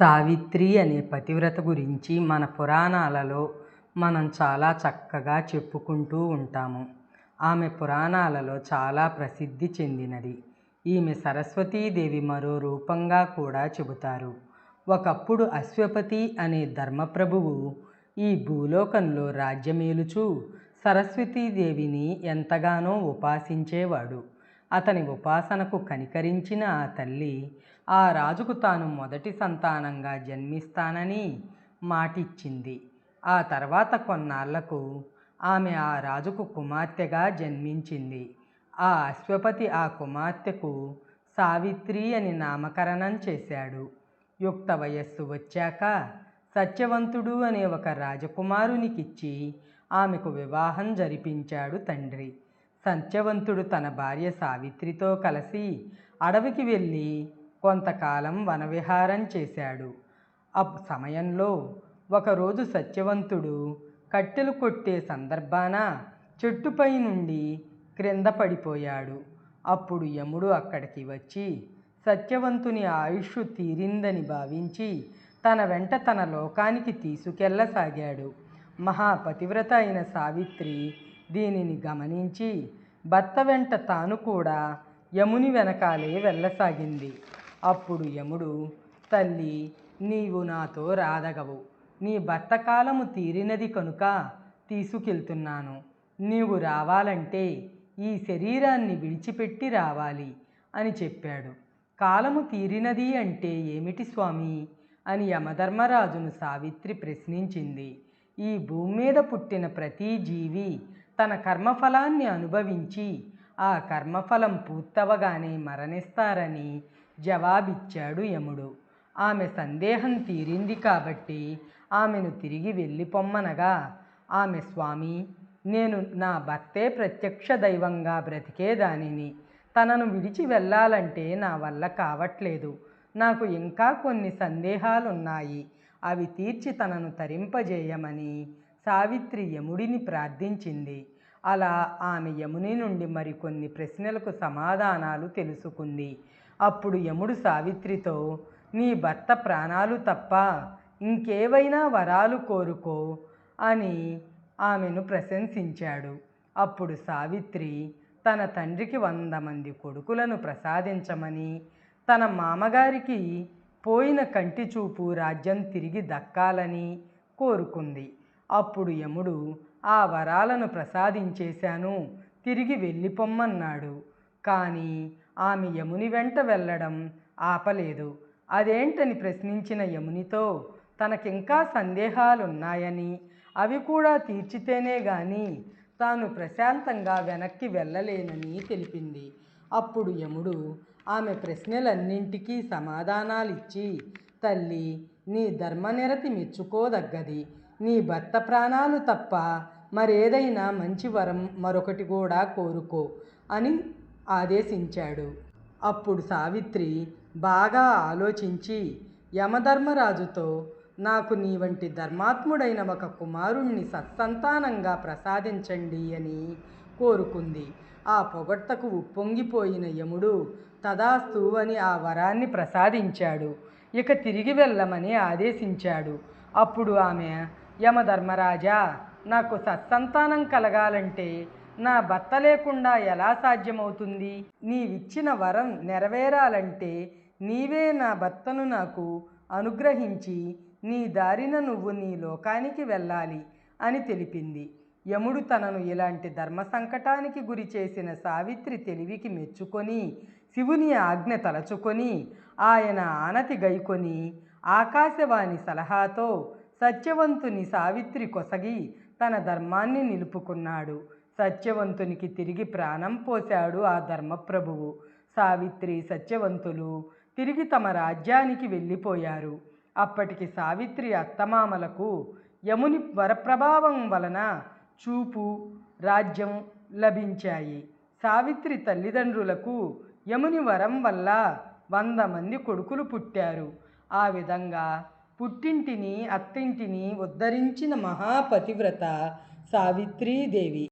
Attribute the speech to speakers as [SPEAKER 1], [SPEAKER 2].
[SPEAKER 1] సావిత్రి అనే పతివ్రత గురించి మన పురాణాలలో మనం చాలా చక్కగా చెప్పుకుంటూ ఉంటాము. ఆమె పురాణాలలో చాలా ప్రసిద్ధి చెందినది. ఈమె సరస్వతీదేవి మరో రూపంగా కూడా చెబుతారు. ఒకప్పుడు అశ్వపతి అనే ధర్మప్రభువు ఈ భూలోకంలో రాజ్యమేలుచూ సరస్వతీదేవిని ఎంతగానో ఉపాసించేవాడు. అతని ఉపాసనకు కనికరించిన ఆ తల్లి ఆ రాజుకు తాను మొదటి సంతానంగా జన్మిస్తానని మాటిచ్చింది. ఆ తర్వాత కొన్నాళ్ళకు ఆమె ఆ రాజుకు కుమార్తెగా జన్మించింది. ఆ అశ్వపతి ఆ కుమార్తెకు సావిత్రి అని నామకరణం చేశాడు. యుక్త వయస్సు వచ్చాక సత్యవంతుడు అనే ఒక రాజకుమారునికిచ్చి ఆమెకు వివాహం జరిపించాడు తండ్రి. సత్యవంతుడు తన భార్య సావిత్రితో కలిసి అడవికి వెళ్ళి కొంతకాలం వనవిహారం చేశాడు. ఆ సమయంలో ఒకరోజు సత్యవంతుడు కట్టెలు కొట్టే సందర్భాన చెట్టుపై నుండి క్రింద పడిపోయాడు. అప్పుడు యముడు అక్కడికి వచ్చి సత్యవంతుని ఆయుష్ తీరిందని భావించి తన వెంట తన లోకానికి తీసుకెళ్ళసాగాడు. మహాపతివ్రత అయిన సావిత్రి దీనిని గమనించి భర్త వెంట తాను కూడా యముని వెనకాలే వెళ్ళసాగింది. అప్పుడు యముడు తల్లి నీవు నాతో రాదగవు. నీ భర్త కాలము తీరినది కనుక తీసుకెళ్తున్నాను. నీవు రావాలంటే ఈ శరీరాన్ని విడిచిపెట్టి రావాలి అని చెప్పాడు. కాలము తీరినది అంటే ఏమిటి స్వామి అని యమధర్మరాజును సావిత్రి ప్రశ్నించింది. ఈ భూమి మీద పుట్టిన ప్రతి జీవి తన కర్మఫలాన్ని అనుభవించి ఆ కర్మఫలం పూర్తవగానే మరణిస్తారని జవాబిచ్చాడు యముడు. ఆమె సందేహం తీరింది కాబట్టి ఆమెను తిరిగి వెళ్ళి పొమ్మనగా ఆమె స్వామి నేను నా భర్తే ప్రత్యక్ష దైవంగా బ్రతికేదానిని తనను విడిచి వెళ్ళాలంటే నా వల్ల కావట్లేదు. నాకు ఇంకా కొన్ని సందేహాలున్నాయి. అవి తీర్చి తనను తరింపజేయమని సావిత్రి యముడిని ప్రార్థించింది. అలా ఆమె యముని నుండి మరికొన్ని ప్రశ్నలకు సమాధానాలు తెలుసుకుంది. అప్పుడు యముడు సావిత్రితో నీ భర్త ప్రాణాలు తప్ప ఇంకేవైనా వరాలు కోరుకో అని ఆమెను ప్రశంసించాడు. అప్పుడు సావిత్రి తన తండ్రికి వంద మంది కొడుకులను ప్రసాదించమని తన మామగారికి పోయిన కంటి చూపు రాజ్యం తిరిగి దక్కాలని కోరుకుంది. అప్పుడు యముడు ఆ వరాలను ప్రసాదించేశాను. తిరిగి వెళ్ళిపొమ్మన్నాడు. కానీ ఆమె యముని వెంట వెళ్ళడం ఆపలేదు. అదేంటని ప్రశ్నించిన యమునితో తనకింకా సందేహాలున్నాయని అవి కూడా తీర్చితేనే గాని తాను ప్రశాంతంగా వెనక్కి వెళ్ళలేనని తెలిపింది. అప్పుడు యముడు ఆమె ప్రశ్నలన్నింటికీ సమాధానాలిచ్చి తల్లి నీ ధర్మనిరతి మెచ్చుకోదగ్గది. నీ భర్త ప్రాణాలు తప్ప మరేదైనా మంచి వరం మరొకటి కూడా కోరుకో అని ఆదేశించాడు. అప్పుడు సావిత్రి బాగా ఆలోచించి యమధర్మరాజుతో నాకు నీ వంటి ధర్మాత్ముడైన ఒక కుమారుణ్ణి సత్సంతానంగా ప్రసాదించండి అని కోరుకుంది. ఆ పొగడ్తకు ఉప్పొంగిపోయిన యముడు తదాస్తు అని ఆ వరాన్ని ప్రసాదించాడు. ఇక తిరిగి వెళ్ళమని ఆదేశించాడు. అప్పుడు ఆమె యమధర్మరాజా నాకు సత్సంతానం కలగాలంటే నా భర్త లేకుండా ఎలా సాధ్యమవుతుంది? నీవిచ్చిన వరం నెరవేరాలంటే నీవే నా భర్తను నాకు అనుగ్రహించి నీ దారిన నువ్వు నీ లోకానికి వెళ్ళాలి అని తెలిపింది. యముడు తనను ఇలాంటి ధర్మ సంకటానికి గురి చేసిన సావిత్రి తెలివికి మెచ్చుకొని శివుని ఆజ్ఞ తలచుకొని ఆయన ఆనతి గైకొని ఆకాశవాణి సలహాతో సత్యవంతుని సావిత్రి కొసగి తన ధర్మాన్ని నిలుపుకున్నాడు. సత్యవంతునికి తిరిగి ప్రాణం పోశాడు ఆ ధర్మప్రభువు. సావిత్రి సత్యవంతులు తిరిగి తమ రాజ్యానికి వెళ్ళిపోయారు. అప్పటికి సావిత్రి అత్తమామలకు యముని వరప్రభావం వలన చూపు రాజ్యం లభించాయి. సావిత్రి తల్లిదండ్రులకు యముని వరం వల్ల వంద మంది కొడుకులు పుట్టారు. ఆ విధంగా పుట్టింటిని అత్తింటిని ఉద్ధరించిన మహాపతివ్రత సావిత్రీదేవి.